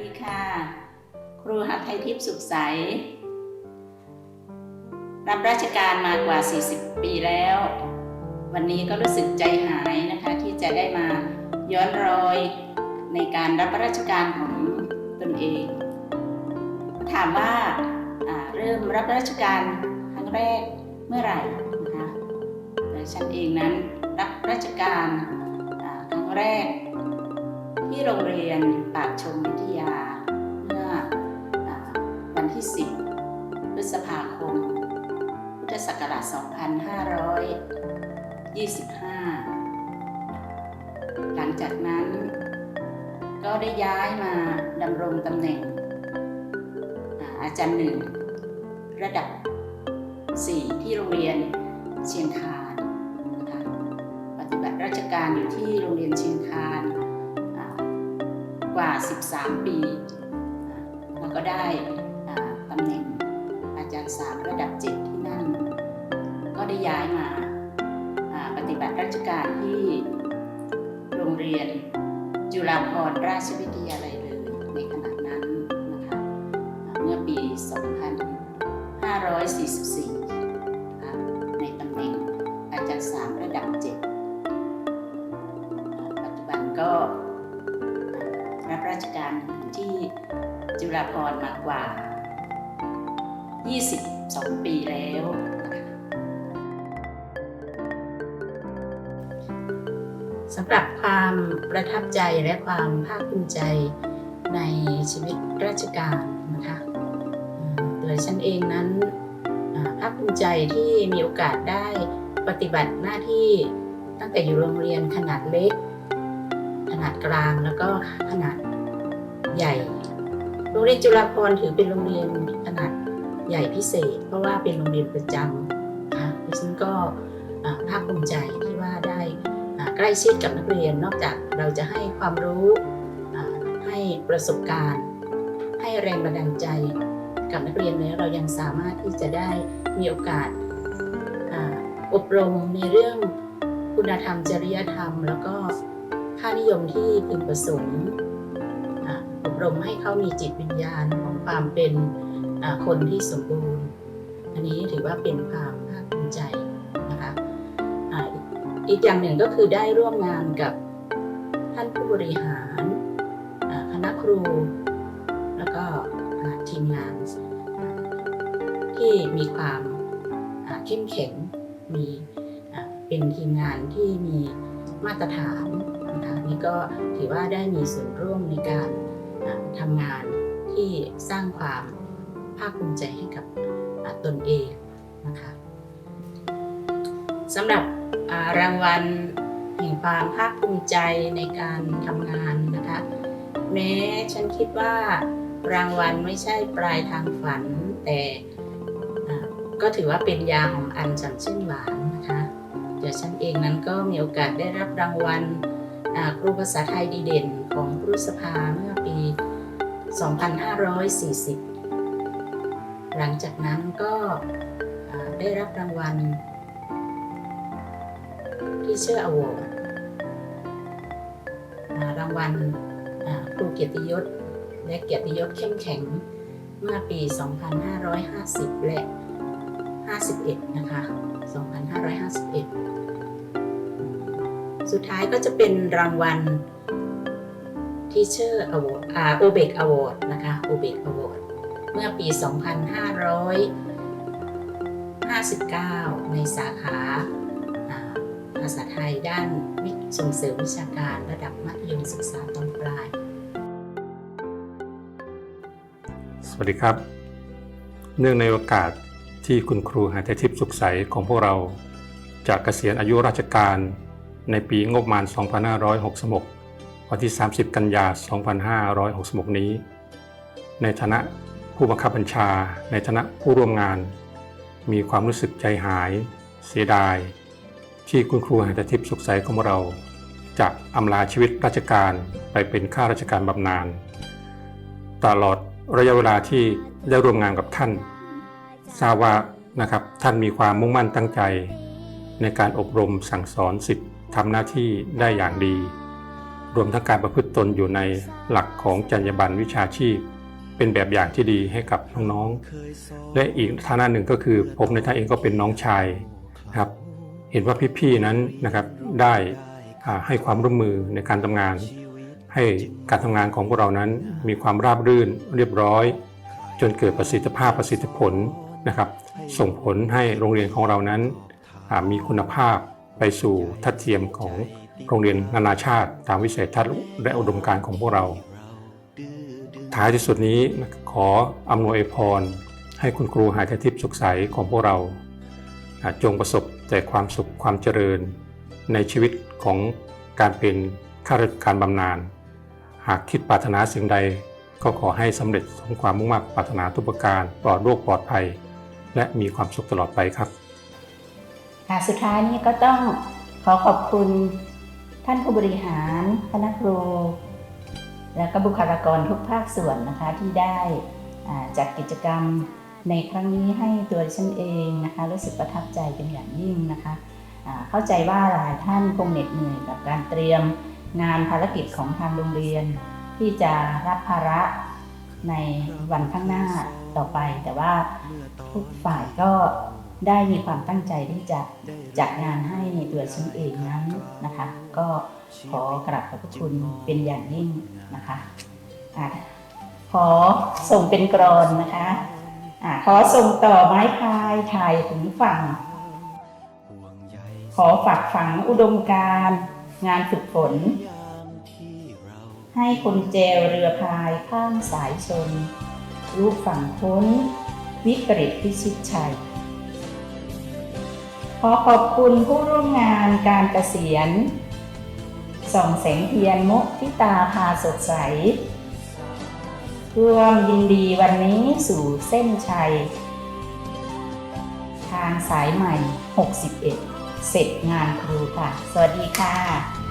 ดีค่ะ ครูหัดไทยทิพย์สุขใส รับราชการมากว่า 40 ปีแล้ว วันนี้ก็รู้สึกใจหายนะคะ ที่จะได้มาย้อนรอยในการรับราชการของตนเอง ถามว่าเริ่มรับราชการครั้งแรกเมื่อไหร่นะคะโดยฉันเองนั้นรับราชการครั้งแรกที่โรงเรียนปากชมวิท ที่ 10 พฤษภาคม พุทธศักราช 2525 หลังจากนั้น ก็ได้ย้ายมาดำรงตำแหน่ง อาจารย์หนึ่ง ระดับ 4 ที่โรงเรียนเชียงคานปฏิบัติราชการอยู่ที่โรงเรียนเชียงคานกว่า 13 ปี แล้วก็ได้ รราชวิทยาลัยเลยในขณะนั้นนะคะเมื่อปี 2544 ในตำแหน่งอาจารย์3ระดับ 7 ปัจจุบันก็รับราชการอยู่ที่จุฬาภรณ์มากว่า 22 ปีแล้ว สำหรับความประทับใจและความภาคภูมิใจในชีวิตราชการนะคะโดยฉันเองนั้นภาคภูมิใจที่มีโอกาสได้ปฏิบัติหน้าที่ตั้งแต่อยู่โรงเรียนขนาดเล็ก ขนาดกลางแล้วก็ขนาดใหญ่ โรงเรียนจุฬาภรณ์ถือเป็นโรงเรียนขนาดใหญ่พิเศษ เพราะว่าเป็นโรงเรียนประจำนะคะดิฉันก็ภาคภูมิใจที่ว่าได้ ล้ชิดกับนักเรียน นอกจากเราจะให้ความรู้ให้ประสบการณ์ ให้แรงบันดาลใจกับนักเรียนแล้วเรายังสามารถที่จะได้มีโอกาสออบรมในเรื่องคุณธรรมจริยธรรม แล้วก็ค่านิยมที่พึงประสงค์อบรมให้เขามีจิตวิญญาณของความเป็นคนที่สมบูรณ์ อันนี้ถือว่าเป็นความ อีกอย่างหนึ่งก็คือได้ร่วมงานกับท่านผู้บริหารคณะครู แล้วก็ทีมงาน ที่มีความเข้มแข็งมีเป็นทีมงานที่มีมาตรฐานนะคะนี่ก็ถือว่าได้มีส่วนร่วมในการทำงานที่สร้างความภาคภูมิใจให้กับตนเองนะคะ สำหรับรางวัลแห่งความภาคภูมิใจในการทำงานนะคะ แม้ฉันคิดว่ารางวัลไม่ใช่ปลายทางฝัน แต่ก็ถือว่าเป็นยาของอันจำชื่นหวานนะคะเดี๋ยวฉันเองนั้นก็มีโอกาสได้รับรางวัลครูภาษาไทยดีเด่นของครูสภาเมื่อปี 2540 หลังจากนั้นก็ได้รับรางวัล ที่เชื่ออวอร์ดรางวัลครูเกียรติยศ และเกียรติยศเข้มแข็งเมื่อปี 2550 และ 51 นะคะ 2551 สุดท้ายก็จะเป็นรางวัล Teacher Award อ่า OBEC Award นะคะ OBEC Award เมื่อปี 2559 ในสาขา ภาษาไทยด้านวิส่งเสริมวิชาการระดับมัธยมศึกษาตอนปลาย สวัสดีครับ เนื่องในโอกาสที่คุณครูหายใจทิพย์สุขใสของพวกเราจะเกษียณอายุราชการในปีงบประมาณ 2566 วันที่ 30 กันยา 2566 นี้ ในฐานะผู้บังคับบัญชา ในฐานะผู้ร่วมงาน มีความรู้สึกใจหาย เสียดาย ที่คุณครูหายใจทิพย์สุขใสของพวกเราจะอำลาชีวิตราชการไปเป็นข้าราชการบำนาญตลอดระยะเวลาที่ได้ร่วมงานกับท่านทราบว่านะครับท่านมีความมุ่งมั่นตั้งใจ ในการอบรมสั่งสอนสิทธิ์ทำหน้าที่ได้อย่างดี รวมทั้งการประพฤติตนอยู่ในหลักของจรรยาบรรณวิชาชีพ เป็นแบบอย่างที่ดีให้กับน้องๆและอีกฐานะหนึ่งก็คือผมในท่านเองก็เป็นน้องชายครับ เห็นว่าพี่ๆนั้นนะครับได้ให้ความร่วมมือในการทำงาน ให้การทำงานของพวกเรานั้นมีความราบรื่นเรียบร้อย จนเกิดประสิทธิภาพประสิทธิผลนะครับ ส่งผลให้โรงเรียนของเรานั้นมีคุณภาพไปสู่ทัดเทียมของโรงเรียนนานาชาติ ตามวิสัยทัศน์และอุดมการณ์ของพวกเรา ท้ายที่สุดนี้ขออำนวยพร ให้คุณครูหายทิพย์สุขใสของพวกเรา จงประสบ แต่ความสุขความเจริญ ในชีวิตของการเป็นข้าราชการบำนาญหากคิดปรารถนาสิ่งใด ก็ขอให้สำเร็จสมความมุ่งมั่นปรารถนาทุกประการปลอดโรคปลอดภัย และมีความสุขตลอดไปครับค่ะสุดท้ายนี้ก็ต้องขอขอบคุณท่านผู้บริหารคณะครู และก็บุคลากรทุกภาคส่วนนะคะที่ได้อ่าจัดกิจกรรม ในครั้งนี้ให้ตัวฉันเองนะคะรู้สึกประทับใจเป็นอย่างยิ่งนะคะเข้าใจว่าหลายท่านคงเหน็ดเหนื่อยกับการเตรียมงานภารกิจของทางโรงเรียน ที่จะรับภาระในวันข้างหน้าต่อไป แต่ว่าทุกฝ่ายก็ได้มีความตั้งใจที่จะจัดงานให้ตัวฉันเองนั้นนะคะ ก็ขอกราบขอบพระคุณเป็นอย่างยิ่งนะคะอะขอส่งเป็นกรอนนะคะ อะขอส่งต่อไม้พายถ่ายถึงฝั่ง ขอฝากฝังอุดมการณ์งานฝึกฝน ให้คนเจลเรือพายข้ามสายชน รูปฝั่งพ้น วิกฤตพิชิตชัย ขอขอบคุณผู้ร่วมงานการเกษียณส่องแสงเทียนมุทิตาพาสดใส ร่วมยินดีวันนี้สู่เส้นชัย ทางสายใหม่ 61 เสร็จงานครูค่ะ สวัสดีค่ะ